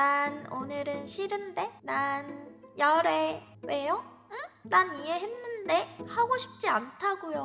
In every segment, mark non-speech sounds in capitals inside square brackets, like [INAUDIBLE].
난 오늘은 싫은데? 난 열애. 왜요? 응? 난 이해했는데 하고 싶지 않다고요.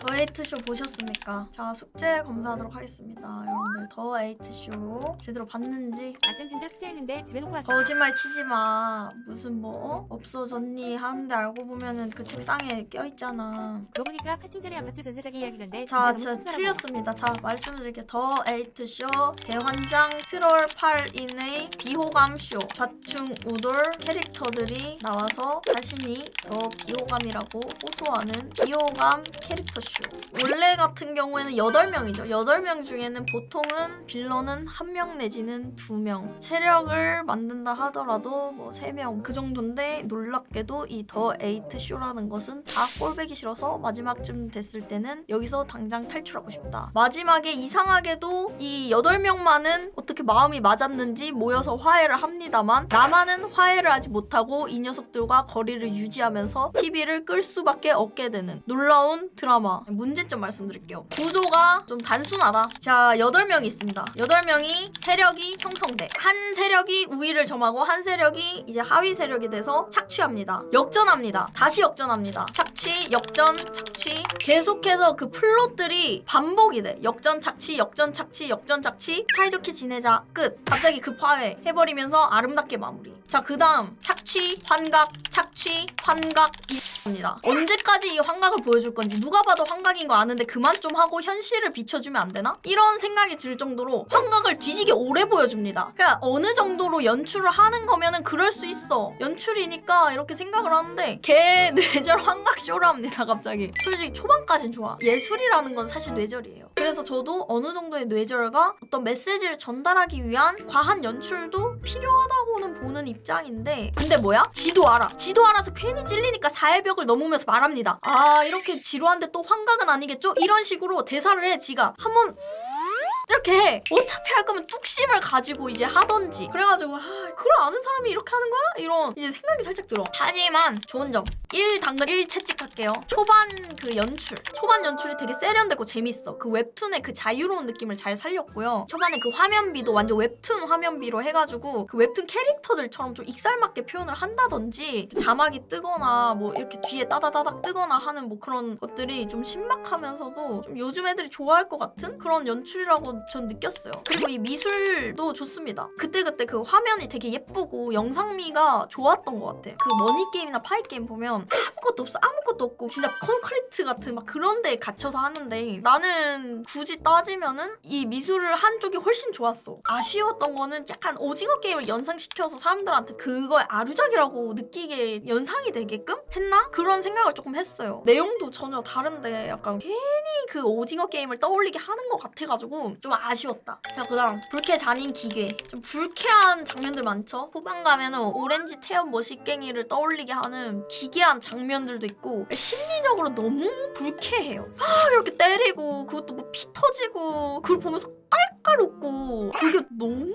더 에이트쇼 보셨습니까? 자 숙제 검사하도록 하겠습니다. 여러분들 더 에이트쇼 제대로 봤는지 아쌤 진짜 숙제했는데 집에 놓고 왔어. 거짓말 치지 마. 무슨 뭐 어? 없어졌니 하는데 알고 보면은 그 책상에 껴 있잖아. 그거 보니까 8층짜리 아파트 전세자기 이야기던데 자, 진짜 자 너무. 틀렸습니다. 자, 말씀드릴게요. 더 에이트쇼 대환장 트롤 8인의 비호감 쇼 좌충 우돌 캐릭터들이 나와서 자신이 더 비호감이라고 호소하는 비호감 캐릭터 쇼. 원래 같은 경우에는 8명이죠. 8명 중에는 보통은 빌런은 1명 내지는 2명. 세력을 만든다 하더라도 뭐 3명 그 정도인데 놀랍게도 이 더 에이트 쇼라는 것은 다 꼴배기 싫어서 마지막쯤 됐을 때는 여기서 당장 탈출하고 싶다. 마지막에 이상하게도 이 8명만은 어떻게 마음이 맞았는지 모여서 화해를 합니다만 나만은 화해를 하지 못하고 이 녀석들과 거리를 유지하면서 TV를 끌 수밖에 없게 되는 놀라운 드라마. 문제점 말씀드릴게요. 구조가 좀 단순하다. 자, 8명이 있습니다. 8명이 세력이 형성돼. 한 세력이 우위를 점하고 한 세력이 이제 하위 세력이 돼서 착취합니다. 역전합니다. 다시 역전합니다. 착취, 역전, 착취. 계속해서 그 플롯들이 반복이 돼. 역전, 착취, 역전, 착취, 역전, 착취. 사이좋게 지내자. 끝. 갑자기 급화해. 해버리면서 아름답게 마무리. 자, 그 다음. 착취, 환각, 착취, 환각, [LAUGHS] 입니다. 언제까지 이 환각을 보여줄 건지 누가 봐도 환각인 거 아는데 그만 좀 하고 현실을 비춰주면 안 되나? 이런 생각이 들 정도로 환각을 뒤지게 오래 보여줍니다. 그러니까 어느 정도로 연출을 하는 거면은 그럴 수 있어. 연출이니까 이렇게 생각을 하는데 개 [LAUGHS] 뇌절 환각 쇼랍니다 갑자기. 솔직히 초반까진 좋아. 예술이라는 건 사실 뇌절이에요. 그래서 저도 어느 정도의 뇌절과 어떤 메시지를 전달하기 위한 과한 연출도 필요하다고는 보는 입장인데 근데 뭐야? 지도 알아. 지도 알아서 괜히 찔리니까 사회벽을 넘으면서 말합니다. 아 이렇게 지루한데 또 환각 은 아니겠죠? 이런 식으로 대사를 해 지가 한번 이렇게 해. 어차피 할 거면 뚝심을 가지고 이제 하던지. 그래가지고 아, 그걸 아는 사람이 이렇게 하는 거야? 이런 이제 생각이 살짝 들어. 하지만 좋은 점. 1 당근 1 채찍 할게요. 초반 그 연출. 초반 연출이 되게 세련되고 재밌어. 그 웹툰의 그 자유로운 느낌을 잘 살렸고요. 초반에 그 화면비도 완전 웹툰 화면비로 해가지고 그 웹툰 캐릭터들처럼 좀 익살맞게 표현을 한다든지 자막이 뜨거나 뭐 이렇게 뒤에 따다다닥 뜨거나 하는 뭐 그런 것들이 좀 신박하면서도 좀 요즘 애들이 좋아할 것 같은 그런 연출이라고 전 느꼈어요. 그리고 이 미술도 좋습니다. 그때그때 그 화면이 되게 예쁘고 영상미가 좋았던 것 같아. 그 머니게임이나 파이게임 보면 아무것도 없어. 아무것도 없고 진짜 콘크리트 같은 막 그런 데에 갇혀서 하는데 나는 굳이 따지면은 이 미술을 한 쪽이 훨씬 좋았어. 아쉬웠던 거는 약간 오징어 게임을 연상시켜서 사람들한테 그걸 아류작이라고 느끼게 연상이 되게끔 했나? 그런 생각을 조금 했어요. 내용도 전혀 다른데 약간 괜히 그 오징어 게임을 떠올리게 하는 것 같아가지고 좀 아쉬웠다. 자, 그 다음. 불쾌 잔인 기괴. 좀 불쾌한 장면들 많죠? 후반 가면은 오렌지 태연 머시갱이를 떠올리게 하는 기괴한 장면들도 있고 심리적으로 너무 불쾌해요. 막 이렇게 때리고 그것도 뭐 피 터지고 그걸 보면서 깔 깔 웃고 그게 너무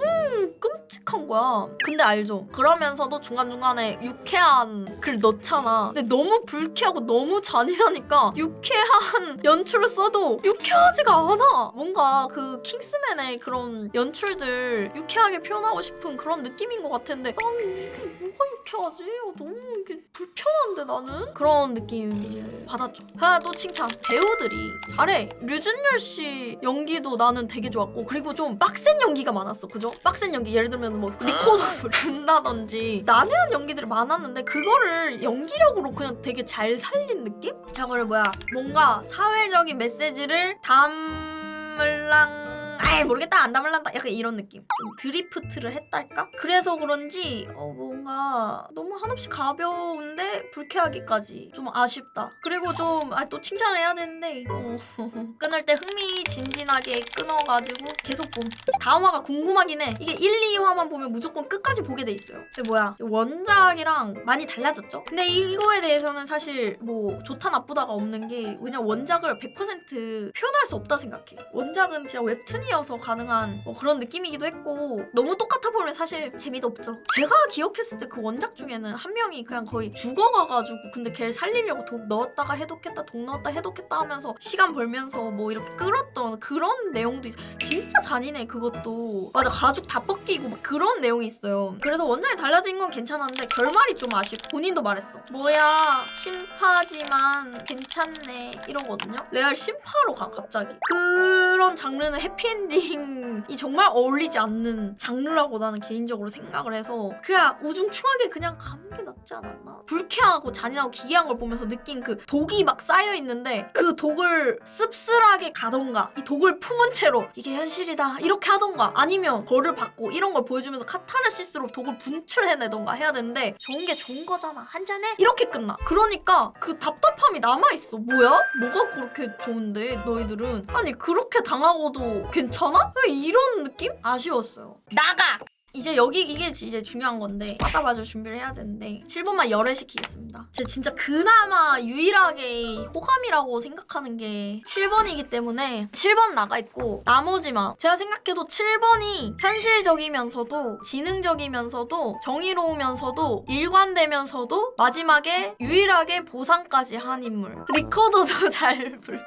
끔찍한 거야. 근데 알죠? 그러면서도 중간중간에 유쾌한 글 넣잖아. 근데 너무 불쾌하고 너무 잔인하니까 유쾌한 연출을 써도 유쾌하지가 않아. 뭔가 그 킹스맨의 그런 연출들 유쾌하게 표현하고 싶은 그런 느낌인 것 같은데 난 이게 뭐가 유쾌하지? 어, 너무 이게 불편한데 나는? 그런 느낌 이제 받았죠. 하나 또 칭찬. 배우들이 잘해. 류준열 씨 연기도 나는 되게 좋았고 그리고 좀 빡센 연기가 많았어. 그죠? 빡센 연기 예를 들면 뭐 리코더를 [LAUGHS] 둔다든지 난해한 연기들이 많았는데 그거를 연기력으로 그냥 되게 잘 살린 느낌? 자, 그래 뭐야? 뭔가 사회적인 메시지를 담을랑 아이 모르겠다. 안 담을란다. 약간 이런 느낌. 좀 드리프트를 했달까? 그래서 그런지 어 뭔가 너무 한없이 가벼운데 불쾌하기까지 좀 아쉽다. 그리고 좀 아 또 칭찬을 해야 되는데 어, [LAUGHS] 끊을 때 흥미진진하게 끊어가지고 계속 봄. 다음 화가 궁금하긴 해. 이게 1, 2화만 보면 무조건 끝까지 보게 돼 있어요. 근데 뭐야? 원작이랑 많이 달라졌죠? 근데 이거에 대해서는 사실 뭐 좋다 나쁘다가 없는 게 왜냐면 원작을 100% 표현할 수 없다 생각해. 원작은 진짜 웹툰이 어서 가능한 뭐 그런 느낌이기도 했고 너무 똑같아 보면 사실 재미도 없죠. 제가 기억했을 했을 때 그 원작 중에는 한 명이 그냥 거의 죽어가가지고 근데 걔를 살리려고 독 넣었다가 해독했다 독 넣었다 해독했다 하면서 시간 벌면서 뭐 이렇게 끌었던 그런 내용도 있어 진짜 잔인해 그것도. 맞아 가죽 다 벗기고 막 그런 내용이 있어요. 그래서 원작이 달라진 건 괜찮았는데 결말이 좀 아쉽고 본인도 말했어 뭐야 심파지만 괜찮네. 이러거든요. 레알 심파로 가 갑자기. 그런 장르는 해피 엔딩이 정말 어울리지 않는 장르라고 나는 개인적으로 생각을 해서 그냥 우중충하게 그냥 가는 게 낫지 않았나? 불쾌하고 잔인하고 기괴한 걸 보면서 느낀 그 독이 막 쌓여 있는데 그 독을 씁쓸하게 가던가 이 독을 품은 채로 이게 현실이다 이렇게 하던가 아니면 벌을 받고 이런 걸 보여주면서 카타르시스로 독을 분출해내던가 해야 되는데 좋은 게 좋은 거잖아 한잔해 이렇게 끝나. 그러니까 그 답답함이 남아있어. 뭐야? 뭐가 그렇게 좋은데 너희들은? 아니 그렇게 당하고도 괜 찮아? 왜 이런 느낌? 아쉬웠어요 나가! 이제 여기 이게 이제 중요한 건데 빠따봐줄 준비를 해야 되는데 7번만 열애시키겠습니다. 제가 진짜 그나마 유일하게 호감이라고 생각하는 게 7번이기 때문에 7번 나가 있고 나머지만 제가 생각해도 7번이 현실적이면서도 지능적이면서도 정의로우면서도 일관되면서도 마지막에 유일하게 보상까지 한 인물 리코더도 [LAUGHS] 잘 불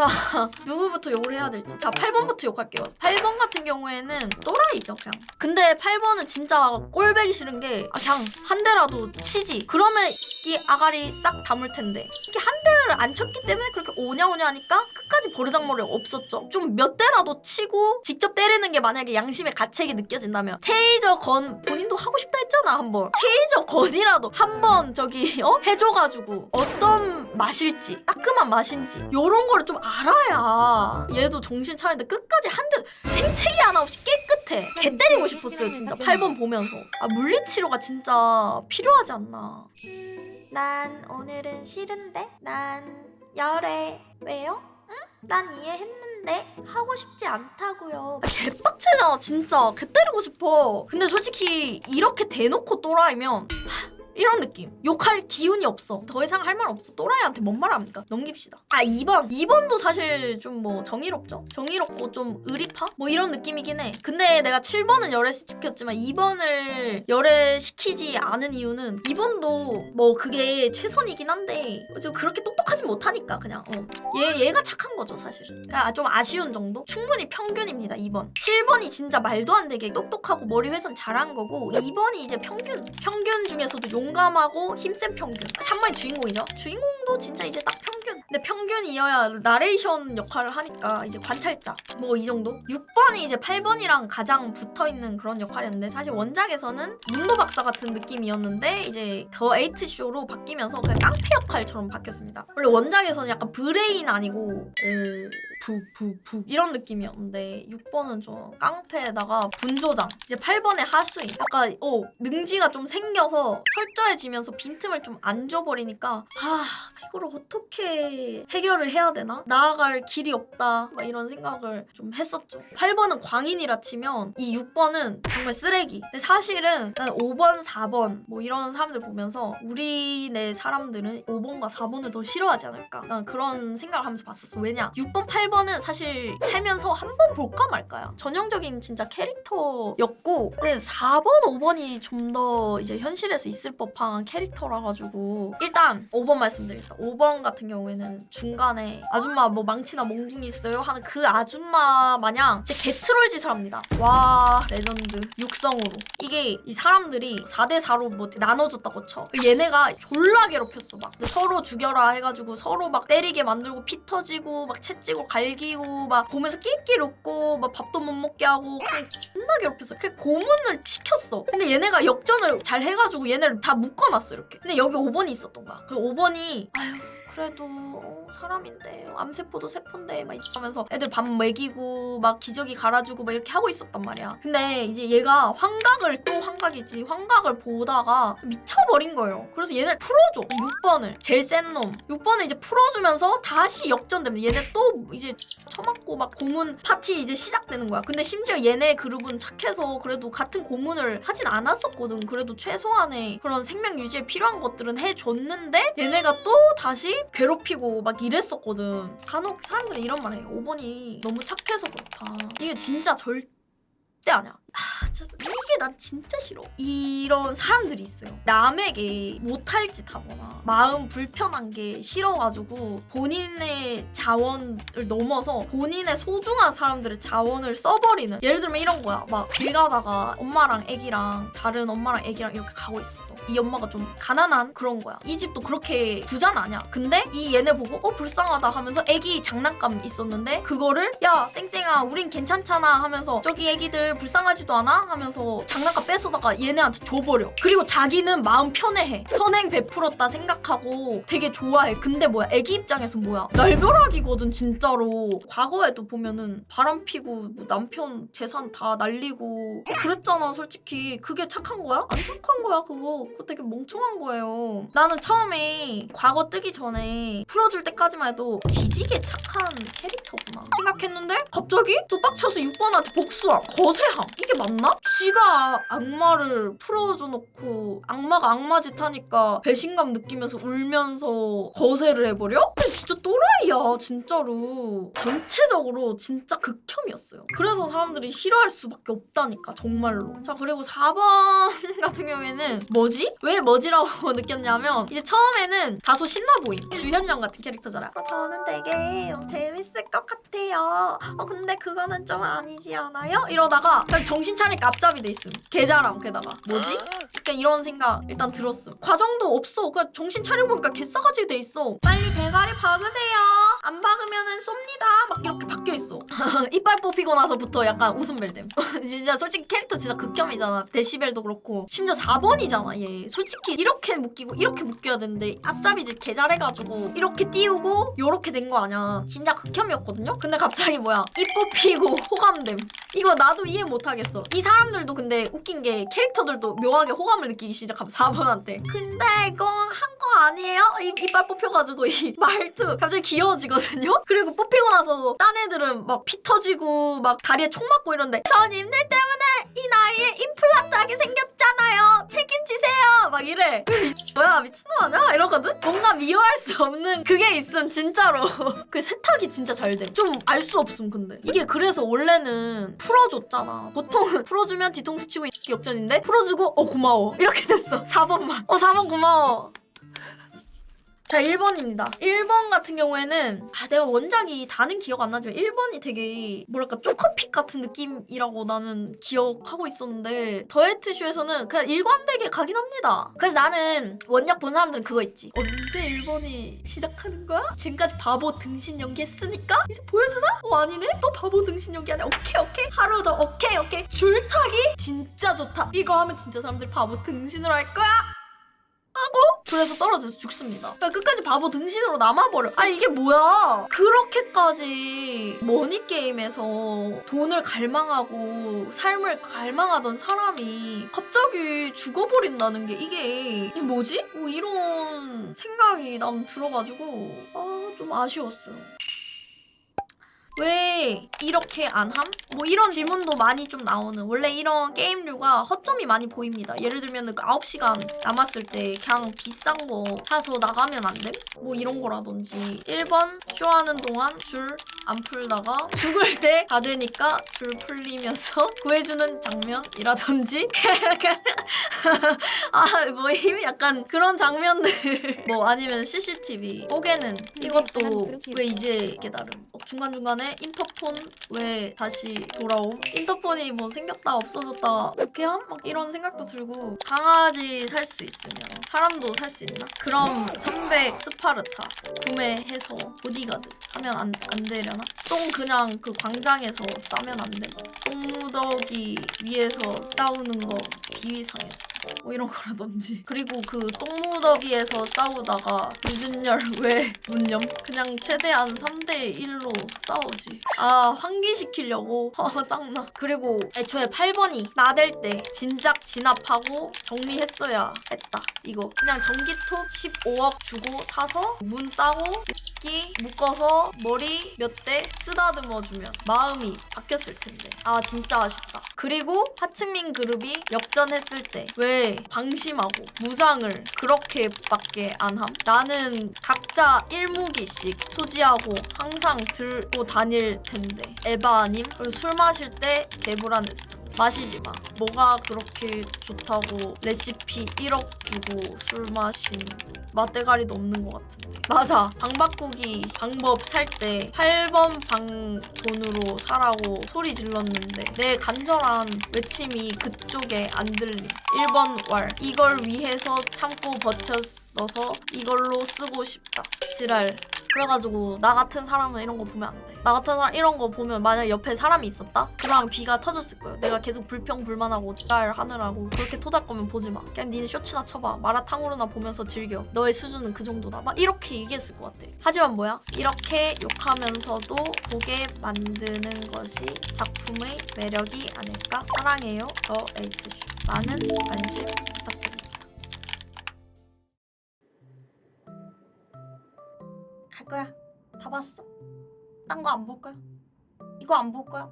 고 자, [LAUGHS] 누구부터 욕을 해야 될지. 자, 8번부터 욕할게요. 8번 같은 경우에는 또라이죠, 그냥. 근데 8번은 진짜 꼴배기 싫은 게, 아, 그냥 한 대라도 치지. 그러면 이 아가리 싹 담을 텐데. 이렇게 한 대를 안 쳤기 때문에 그렇게 오냐오냐 하니까 끝까지 버르장머리 없었죠. 좀 몇 대라도 치고 직접 때리는 게 만약에 양심의 가책이 느껴진다면 테이저 건 본인도 하고 싶다 했잖아, 한번. 테이저 건이라도 한번 저기, 어? 해줘가지고 어떤 맛일지, 따끔한 맛인지, 요런 거를 좀 알아야 얘도 정신 차리는데 끝까지 한대 생채기 하나 없이 깨끗해. 개 때리고 싶었어요, 진짜. 8번 보면서. 아, 물리치료가 진짜 필요하지 않나. 난 오늘은 싫은데? 난 열애. 왜요? 응? 난 이해했는데 하고 싶지 않다고요. 개빡치잖아 진짜. 개 때리고 싶어. 근데 솔직히 이렇게 대놓고 또라이면 하, 이런 느낌. 욕할 기운이 없어. 더 이상 할 말 없어. 또라이한테 뭔 말 합니까? 넘깁시다. 아 2번. 2번도 사실 좀 뭐 정의롭죠. 정의롭고 좀 의리파? 뭐 이런 느낌이긴 해. 근데 내가 7번은 열애시켰지만 2번을 열애시키지 않은 이유는 2번도 뭐 그게 최선이긴 한데 좀 그렇게 똑똑하진 못하니까 그냥 어. 얘, 얘가 착한 거죠 사실은. 그러니까 좀 아쉬운 정도? 충분히 평균입니다 2번. 7번이 진짜 말도 안 되게 똑똑하고 머리 회선 잘한 거고 2번이 이제 평균. 평균 중에서도 용감하고 힘센 평균. 3번이 주인공이죠. 주인공 도 진짜 이제 딱 평균. 근데 평균이어야 나레이션 역할을 하니까 이제 관찰자. 뭐 이 정도? 6번이 이제 8번이랑 가장 붙어 있는 그런 역할이었는데 사실 원작에서는 문도 박사 같은 느낌이었는데 이제 더 에이트 쇼로 바뀌면서 그냥 깡패 역할처럼 바뀌었습니다. 원래 원작에서는 약간 브레인 아니고 부부부 이런 느낌이었는데 6번은 좀 깡패에다가 분조장 이제 8번에 하수인 약간 어 능지가 좀 생겨서 철저해지면서 빈틈을 좀 안 줘버리니까 아 이걸 어떻게 해결을 해야 되나? 나아갈 길이 없다. 막 이런 생각을 좀 했었죠. 8번은 광인이라 치면 이 6번은 정말 쓰레기. 근데 사실은 난 5번 4번 뭐 이런 사람들 보면서 우리네 사람들은 5번과 4번을 더 싫어하지 않을까? 난 그런 생각을 하면서 봤었어. 왜냐? 6번 8번은 사실 살면서 한 번 볼까 말까야. 전형적인 진짜 캐릭터였고 근데 4번 5번이 좀 더 이제 현실에서 있을 법한 캐릭터라 가지고 일단 5번 말씀드리겠습니다 5번 같은 경우에는 중간에 아줌마 뭐 망치나 몽둥이 있어요? 하는 그 아줌마 마냥 진짜 개트롤 짓을 합니다. 와 레전드. 육성으로. 이게 이 사람들이 4대4로 뭐 나눠졌다고 쳐. 얘네가 졸라 괴롭혔어. 막 서로 죽여라 해가지고 서로 막 때리게 만들고 피 터지고 막 채찍으로 갈기고 막 보면서 낄낄 웃고 막 밥도 못 먹게 하고 존나 괴롭혔어. 그 고문을 시켰어. 근데 얘네가 역전을 잘 해가지고 얘네를 다 묶어놨어 이렇게. 근데 여기 5번이 있었던 거야. 그 5번이 아휴 그래도 어, 사람인데 암세포도 세포인데 막 이러면서 애들 밥 먹이고 막 기저귀 갈아주고 막 이렇게 하고 있었단 말이야. 근데 이제 얘가 환각을 또 환각이지. 환각을 보다가 미쳐버린 거예요. 그래서 얘네를 풀어줘 6번을. 제일 센 놈. 6번을 이제 풀어주면서 다시 역전됩니다. 얘네 또 이제 처맞고 막 고문 파티 이제 시작되는 거야. 근데 심지어 얘네 그룹은 착해서 그래도 같은 고문을 하진 않았었거든. 그래도 최소한의 그런 생명 유지에 필요한 것들은 해줬는데 얘네가 또 다시 괴롭히고 막 이랬었거든. 간혹 사람들이 이런 말 해요 5번이 너무 착해서 그렇다. 이게 진짜 절 절대 아니야. 아, 진짜 이게 난 진짜 싫어. 이런 사람들이 있어요. 남에게 못할 짓 하거나 마음 불편한 게 싫어가지고 본인의 자원을 넘어서 본인의 소중한 사람들의 자원을 써버리는. 예를 들면 이런 거야. 막 길 가다가 엄마랑 애기랑 다른 엄마랑 애기랑 이렇게 가고 있었어. 이 엄마가 좀 가난한 그런 거야. 이 집도 그렇게 부자는 아니야. 근데 이 얘네 보고 어 불쌍하다 하면서 애기 장난감 있었는데 그거를 야 땡땡아 우린 괜찮잖아 하면서 저기 애기들 불쌍하지도 않아 하면서 장난감 뺏어다가 얘네한테 줘버려. 그리고 자기는 마음 편해해. 선행 베풀었다 생각하고 되게 좋아해. 근데 뭐야 애기 입장에서 뭐야 날벼락이거든 진짜로. 과거에도 보면은 바람 피고 뭐 남편 재산 다 날리고 그랬잖아 솔직히 그게 착한 거야? 안 착한 거야 그거 그거 되게 멍청한 거예요 나는 처음에 과거 뜨기 전에 풀어줄 때까지만 해도 뒤지게 착한 캐릭터구나 생각했는데 갑자기 또 빡쳐서 6번한테 복수함 거세 함 이게 맞나? 쥐가 악마를 풀어줘 놓고 악마가 악마 짓 하니까 배신감 느끼면서 울면서 거세를 해버려? 근데 진짜 또라이야 진짜로 전체적으로 진짜 극혐이었어요 그래서 사람들이 싫어할 수밖에 없다니까 정말로 자 그리고 4번 [LAUGHS] 같은 경우에는 뭐지? 왜 뭐지라고 [LAUGHS] 느꼈냐면 이제 처음에는 다소 신나 보임 주현영 같은 캐릭터잖아 어, 저는 되게 재밌을 것 같아요 어 근데 그거는 좀 아니지 않아요? 이러다가 그냥 정신 차리니까 앞잡이 돼 있음. 개자랑 게다가. 뭐지? 약간 이런 생각 일단 들었음. 과정도 없어. 그냥 정신 차려 보니까 개싸가지 돼 있어. 빨리 대가리 박으세요. 안 박으면은 쏩니다. 막 이렇게 박혀 있어 [LAUGHS] 이빨 뽑히고 나서부터 약간 웃음벨됨 [LAUGHS] 진짜 솔직히 캐릭터 진짜 극혐이잖아. 데시벨도 그렇고. 심지어 4번이잖아 얘. 솔직히 이렇게 묶이고 이렇게 묶여야 되는데 앞잡이 이제 개잘해가지고 이렇게 띄우고 요렇게 된 거 아니야. 진짜 극혐이었거든요? 근데 갑자기 뭐야? 입 뽑히고 [LAUGHS] 호감됨. 이거 나도 이해 못하겠어. 이 사람들도 근데 웃긴 게 캐릭터들도 묘하게 호감을 느끼기 시작하면 4번한테 근데 이거 한거 아니에요? 입, 이빨 뽑혀가지고 이 말투 갑자기 귀여워지거든요? 그리고 뽑히고 나서 딴 애들은 막피 터지고 막 다리에 총 맞고 이런데 전 님들 때문에 이 나이에 임플란트 하게 생겼잖아요. 책임지세요. 막 이래. 그래서 이 뭐야? 미친놈 아니야? 이러거든? 뭔가 미워할 수 없는 그게 있음 진짜로. [LAUGHS] 그 세탁이 진짜 잘돼좀 알 수 없음 근데. 이게 그래서 원래는 풀어줬잖아. 보통은 풀어주면 뒤통수 치고 이 역전인데 풀어주고 어 고마워. 이렇게 됐어. 4번만. 어 4번 고마워 자 1번입니다. 1번 같은 경우에는 아 내가 원작이 다는 기억 안 나지만 1번이 되게 뭐랄까 쪼커픽 같은 느낌이라고 나는 기억하고 있었는데 더헤트쇼에서는 그냥 일관되게 가긴 합니다. 그래서 나는 원작 본 사람들은 그거 있지. 언제 1번이 시작하는 거야? 지금까지 바보 등신 연기 했으니까? 이제 보여주나? 어 아니네? 또 바보 등신 연기 아니야 오케이 오케이. 하루 더 오케이 오케이. 줄타기? 진짜 좋다. 이거 하면 진짜 사람들이 바보 등신으로 할 거야 하고 그래서 떨어져서 죽습니다. 그러니까 끝까지 바보 등신으로 남아버려. 아 이게 뭐야? 그렇게까지 머니 게임에서 돈을 갈망하고 삶을 갈망하던 사람이 갑자기 죽어버린다는 게 이게 이게 뭐지? 뭐 이런 생각이 난 들어가지고 아 좀 아쉬웠어요. 왜 이렇게 안 함? 뭐 이런 질문도 많이 좀 나오는 원래 이런 게임류가 허점이 많이 보입니다. 예를 들면 그 9시간 남았을 때 그냥 비싼 거 사서 나가면 안 됨? 뭐 이런 거라든지 1번 쇼하는 동안 줄 안 풀다가 죽을 때 다 되니까 줄 풀리면서 [LAUGHS] 구해주는 장면이라든지 [LAUGHS] 아뭐 약간 그런 장면들 [LAUGHS] 뭐 아니면 CCTV 뽀개는 이것도 왜 이제 깨달음 어, 중간중간 에 인터폰 왜 다시 돌아옴 인터폰이 뭐 생겼다 없어졌다 어떻게 함? 막 이런 생각도 들고 강아지 살 수 있으면 사람도 살 수 있나? 그럼 300 스파르타 구매해서 보디가드 하면 안, 안 되려나? 똥 그냥 그 광장에서 싸면 안 돼? 똥무더기 위에서 싸우는 거 비위상했어 뭐 이런 거라든지. 그리고 그 똥무더기에서 싸우다가 유준열 왜 문념? 그냥 최대한 3대 1로 싸우지. 아 환기시키려고? [LAUGHS] 아 짱나. 그리고 애초에 8번이 나댈 때 진작 진압하고 정리했어야 했다. 이거. 그냥 전기톱 15억 주고 사서 문 따고 끼 묶어서 머리 몇 대 쓰다듬어 주면 마음이 바뀌었을 텐데 아 진짜 아쉽다 그리고 하츠민 그룹이 역전했을 때 왜 방심하고 무장을 그렇게밖에 안 함? 나는 각자 1무기씩 소지하고 항상 들고 다닐 텐데 에바 아님? 술 마실 때 개불안했어 마시지 마. 뭐가 그렇게 좋다고 레시피 1억 주고 술 마신 맛대가리도 없는 것 같은데. 맞아. 방 바꾸기 방법 살 때 8번 방 돈으로 사라고 소리 질렀는데 내 간절한 외침이 그쪽에 안 들림. 1번 왈. 이걸 위해서 참고 버텼어서 이걸로 쓰고 싶다. 지랄. 그래가지고 나 같은 사람은 이런 거 보면 안 돼. 나 같은 사람 이런 거 보면 만약 옆에 사람이 있었다? 그럼 귀가 터졌을 거예요. 내가 계속 불평불만하고 지랄 하느라고 그렇게 토달 거면 보지 마. 그냥 니는 쇼츠나 쳐봐. 마라탕으로나 보면서 즐겨. 너의 수준은 그 정도다. 막 이렇게 얘기했을 것 같아. 하지만 뭐야? 이렇게 욕하면서도 보게 만드는 것이 작품의 매력이 아닐까? 사랑해요. 더 에이트쇼. 많은 관심 부탁드립니다. 거야. 다 봤어? 딴 거 안 볼 거야? 이거 안 볼 거야?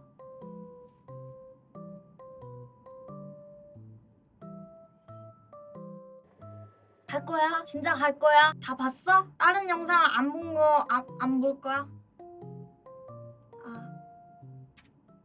갈 거야? 진짜 갈 거야? 다 봤어? 다른 영상 안 본 거 안 안 볼 거야?